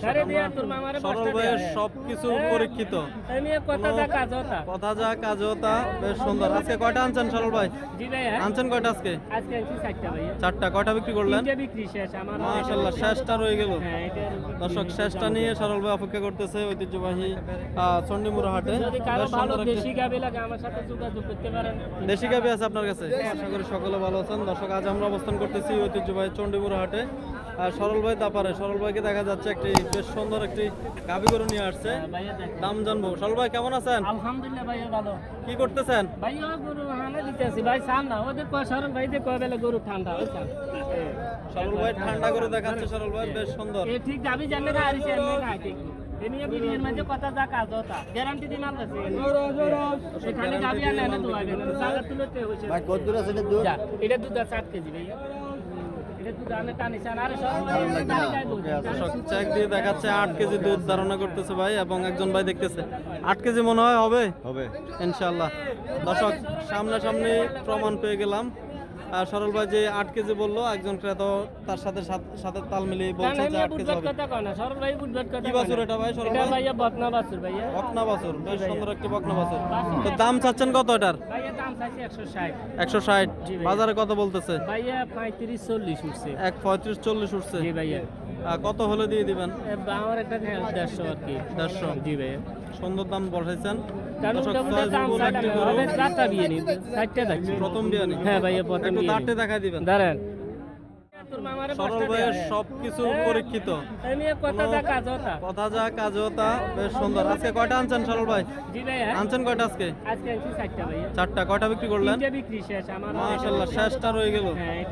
সরল ভাইয়ের সবকিছু হ্যাঁ। পরীক্ষিত। কথা যা কাজ হতা। কথা যা কাজ তা বেশ সুন্দর। আজকে কয়টা আনছেন সরল ভাই? জি ভাই হ্যাঁ। আনছেন কয়টা আজকে? আজকে চারটা কয়টা বিক্রি করলেন? মাশাল্লাহ শেষটা রয়ে গেল। হ্যাঁ দর্শক শেষটা নিয়ে সরল ভাই অপেক্ষা করতেছে ঐতিহ্যবাহী আহ, চণ্ডীমুড়া হাটে। দেশি গাবি আছে আপনার কাছে? আশা করি সকলে ভালো আছেন। দর্শক আজ আমরা অবস্থান করতেছি ঐতিহ্যবাহী চণ্ডীমুড়া হাটে। সরল ভাই দাপারে। সরল ভাইকে দেখা যাচ্ছে একটি বেশ সুন্দর একটি গাবি গরু নিয়ে আসছে। হ্যাঁ, ভাইয়া দাম জানব। সরল ভাই কেমন আছেন? আলহামদুলিল্লাহ ভাইয়া ভালো। কি করতেছেন? ভাইয়া গরু হানা দিতেছি। ভাই সান না। ওদের কয় সরল ভাই যে কয় বেলা গরু ঠান্ডা ওই সান সরল ভাই ঠান্ডা করে দেখাচ্ছে। সরল ভাই বেশ সুন্দর। এ ঠিক যাবি জানলে না আরিস এমনি না ঠিক। এমনি বিডিএর মধ্যে কথা যা কাজ হতা গ্যারান্টি দিন আল্লাহ সেখানে যাবি আর না। তো আগে সাগর তুলতে হইছে। ভাই কত দূর আছে এটা দুধ? এটা দুধ আছে আট কেজি ভাইয়া। চেক দিয়ে দেখাচ্ছে আট কেজি দুধ ধারণা করতেছে ভাই এবং একজন ভাই দেখতেছে। আট কেজি মনে হয় হবে? হবে। ইনশাল্লাহ দর্শক সামনাসামনি প্রমাণ পেয়ে গেলাম। আর সরল ভাই যে আট কেজি বলল একজন ক্রেতা তার সাথে সাথে- তাল মিলিয়ে বলছে যে আট কেজি হবে। সরল ভাই কথা কি বাছুর এটা ভাই সরল ভাই? ভাইয়া বকনা বাছুর ভাইয়া। বকনা বাছুর বেশ সুন্দর একটি বকনা বাছুর। তো দাম চাচ্ছেন কত এটার? ভাইয়া দাম ষাট। একশো ষাট। বাজারে কত বলতেছে? ভাইয়া পঁয়ত্রিশ চল্লিশ উঠছে। এক পঁয়ত্রিশ চল্লিশ উঠছে। জি ভাইয়া। কত হলে দিয়ে দিবেন? আমার একটা দেড়শো আর কি। দেড়শো। জি ভাইয়া। সুন্দর দাম বসাইছেন। প্রথম বিয়ানি হ্যাঁ ভাইয়া প্রথম দিবেন। দাঁড়ান। সরল ভাইয়ের সবকিছু হ্যাঁ। পরীক্ষিত। কথা যা কাজ হতা বেশ সুন্দর। আজকে কয়টা আনছেন সরল ভাই? আনছেন কয়টা আজকে? চারটা কয়টা বিক্রি করলেন? মাশাল্লাহ শেষটা রয়ে গেল। হ্যাঁ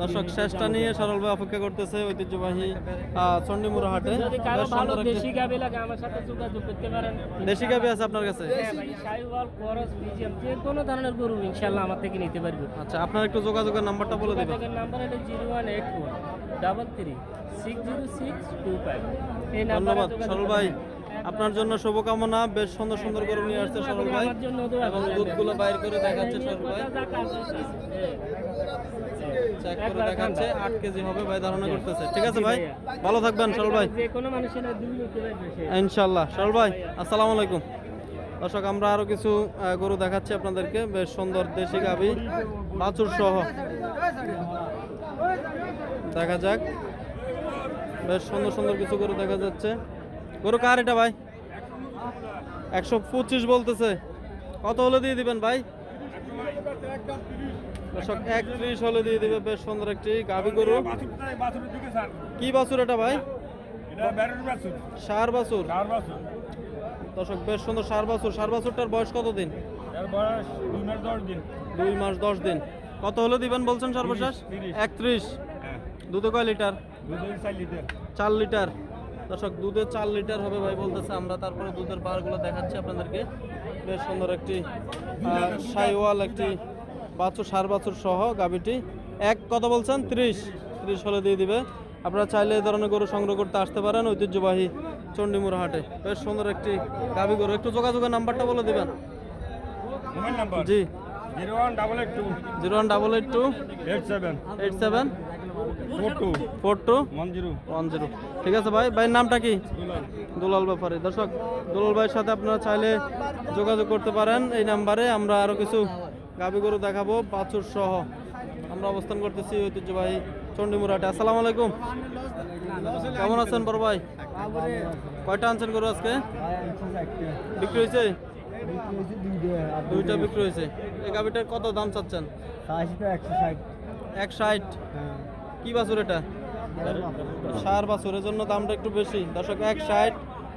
দর্শক শেষটা নিয়ে সরল ভাই অপেক্ষা করতেছে ঐতিহ্যবাহী চণ্ডীমুড়া হাটে। দেশি গাবি আছে আপনার কাছে? হ্যাঁ যে কোনো ধরনের গরু ইনশাআল্লাহ আমার থেকে নিতে পারবে। আচ্ছা আপনার একটু যোগাযোগের নাম্বারটা বলে দিবেন। Number zero one eight four double three six zero six two five এই ধন্যবাদ সরল ভাই। আপনার জন্য শুভকামনা বেশ সুন্দর সুন্দর করে নিয়ে আসছে সরল ভাই। এবং দুধগুলো বাইর করে দেখাচ্ছে সরল ভাই। চেক করে দেখাচ্ছে। আট কেজি হবে ভাই ধারণা করতেছে। ঠিক আছে ভাই ভালো থাকবেন সরল ভাই। ইনশাল্লাহ সরল ভাই আসসালামু আলাইকুম। দর্শক আমরা আরও কিছু গরু দেখাচ্ছি আপনাদেরকে। বেশ সুন্দর দেশি গাভি বাছুর সহ দেখা যাক। বেশ সুন্দর সুন্দর কিছু গরু দেখা যাচ্ছে। গরু কার এটা ভাই? একশো পঁচিশ বলতেছে। কত হলে দিয়ে দিবেন ভাই? দর্শক একত্রিশ হলে দিয়ে দিবে। বেশ সুন্দর একটি গাভি গরু। কি বাছুর এটা ভাই? সার বাছুর। দর্শক বেশ সুন্দর সার বাছুর। সার বাছুরটার বয়স কত দিন দুই মাস দশ দিন। কত হলে দিবেন বলছেন সর্বশেষ? তিরিশ, তিরিশ। একত্রিশ। দুধে কয় লিটার? চার লিটার। দর্শক দুধে চার লিটার হবে ভাই বলতেছে আমরা। তারপরে দুধের বারগুলো দেখাচ্ছি আপনাদেরকে। বেশ সুন্দর একটি সাইওয়াল একটি বাছুর সার বাছুর সহ গাবিটি এক কত বলছেন? ত্রিশ। ত্রিশ হলে দিয়ে দিবে। আপনারা চাইলে এই ধরনের গরু সংগ্রহ করতে আসতে পারেন ঐতিহ্যবাহী চণ্ডীমুড়া হাটে। বেশ সুন্দর একটি গাবি গরু। একটু যোগাযোগের নাম্বারটা বলে দেবেন। নাম্বার? জি। Zero one double eight two zero one double eight two eight seven. Eight seven. Four two four two one zero one zero ঠিক আছে ভাই ভাইয়ের নামটা কি? দুলাল ব্যাপারে। দর্শক দুলাল ভাইয়ের সাথে আপনারা চাইলে যোগাযোগ করতে পারেন এই নাম্বারে। আমরা আরও কিছু গাবি গরু দেখাবো বাছুর সহ। আমরা অবস্থান করতেছি ঐতিহ্যবাহী চণ্ডীমুরাটে আসসালামু আলাইকুম। কেমন আছেন বড় ভাই? কয়টা আনছেন গরু আজকে? বিক্রি হয়েছে? দুইটা বিক্রি হয়েছে। এই গাবিটার কত দাম চাচ্ছেন? এক ষাট। কি বাছুর এটা? সার বাছুর এর জন্য দামটা একটু বেশি। দর্শক এক ষাট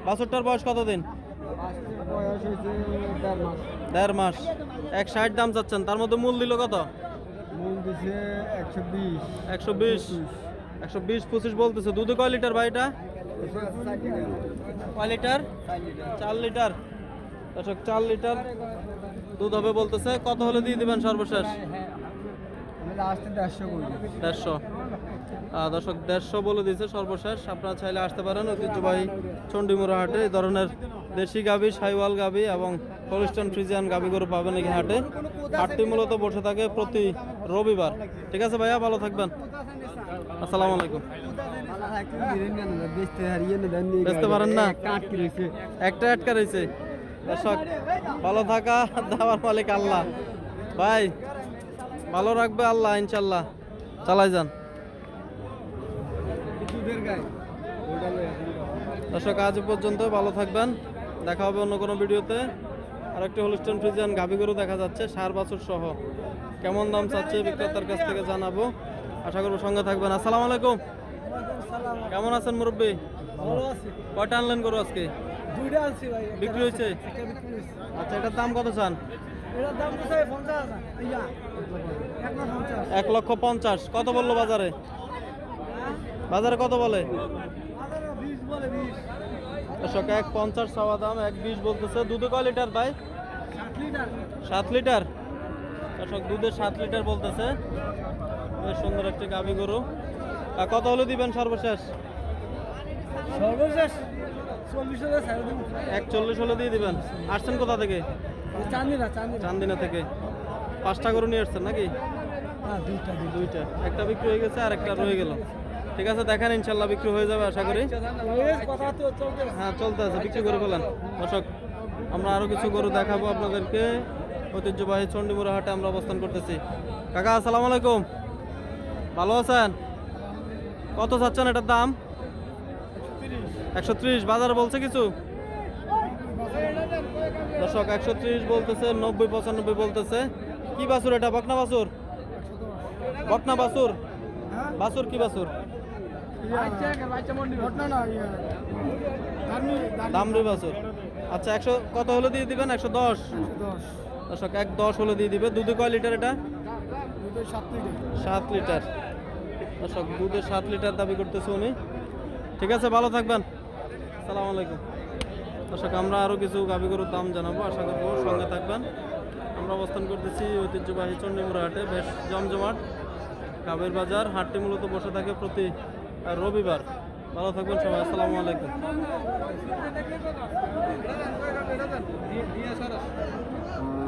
বাছুরটার বয়স কত দিন দেড় মাস। এক ষাট দাম চাচ্ছেন। তার মধ্যে মূল দিল কত? একশো বিশ। একশো বিশ, পঁচিশ বলতেছে। দুধে লিটার লিটার? চার লিটার। চার লিটার দুধ হবে বলতেছে। কত হলে দিয়ে দিবেন সর্বশেষ? দেড়শো দর্শক, দেড়শো বলে দিয়েছে সর্বশেষ। আপনারা চাইলে আসতে পারেন ঐতিহ্যবাহী চণ্ডীমুড়া হাটে। এই ধরনের দেশি গাভি সাইওয়াল গাভি এবং হলিস্টন ফ্রিজিয়ান গাভি গরু পাবেন এই হাটে। হাটটি মূলত বসে থাকে প্রতি রবিবার। ঠিক আছে ভাইয়া, ভালো থাকবেন। আসসালামু আলাইকুম। বেচতে পারেন না? একটা আটকা রয়েছে। দর্শক, ভালো থাকা, দেওয়ার মালিক আল্লাহ। ভাই ভালো রাখবে আল্লাহ ইনশাল্লাহ চালাই যান। দর্শক আজ পর্যন্ত ভালো থাকবেন। দেখা হবে অন্য কোনো ভিডিওতে। আর একটি হলিস্টন ফ্রিজিয়ান গাভি গরু দেখা যাচ্ছে সার বাছুর সহ। কেমন দাম চাচ্ছে বিক্রেতার কাছ থেকে জানাব। আশা করব সঙ্গে থাকবেন। আসসালামু আলাইকুম। কেমন আছেন মুরব্বী? কয়টা আনলেন গরু আজকে? বিক্রি হয়েছে। আচ্ছা এটার দাম কত চান? এক লক্ষ পঞ্চাশ। কত বলল বাজারে? বাজারে কত বলে? দর্শক এক পঞ্চাশ চাওয়া দাম এক বিশ বলতেছে। দুধে কয় লিটার ভাই? সাত লিটার। দর্শক দুধে সাত লিটার বলতেছে। বেশ সুন্দর একটি গাভি গরু। আর কত হলে দিবেন সর্বশেষ? সর্বশেষ চল্লিশ হাজার ছাড়ে এক চল্লিশ হলে দিয়ে দিবেন। আসছেন কোথা থেকে? চান্দিনা থেকে পাঁচটা গরু নিয়ে আসছেন নাকি? হ্যাঁ দুইটা একটা বিক্রি হয়ে গেছে আর একটা রয়ে গেল। ঠিক আছে দেখেন ইনশাল্লাহ বিক্রি হয়ে যাবে আশা করি। হ্যাঁ চলতে আছে বিক্রি করে ফেলেন। দর্শক আমরা আরও কিছু গরু দেখাবো আপনাদেরকে। ঐতিহ্যবাহী চণ্ডীমুড়া হাটে আমরা অবস্থান করতেছি। কাকা আসসালামু আলাইকুম। ভালো আছেন? কত চাচ্ছেন এটার দাম? একশো ত্রিশ বাজারে বলছে কিছু? দর্শক, একশো ত্রিশ বলতেছে, নব্বই, পঁচানব্বই বলতেছে। কি বাছুর এটা? বকনা বাছুর? বকনা বাছুর? বাছুর কি না দামরি বাছুর। আচ্ছা একশো কত হলে দিয়ে দিবেন? একশো দশ। দর্শক, এক দশ হলে দিয়ে দিবে। দুধে কয় লিটার এটা? সাত লিটার। দর্শক, দুধে সাত লিটার দাবি করতেছে উনি। ঠিক আছে, ভালো থাকবেন। সালাম আলাইকুম। দর্শক, আমরা আরও কিছু গাবি গরুর দাম জানাব, আশা করব সঙ্গে থাকবেন। আমরা অবস্থান করতেছি ঐতিহ্যবাহী চণ্ডীমুড়া হাটে বেশ জমজমাট গাবির বাজার। হাটটি মূলত বসে থাকে প্রতি রবিবার। ভালো থাকবেন সবাই, আসসালামু আলাইকুম। হ্যাঁ।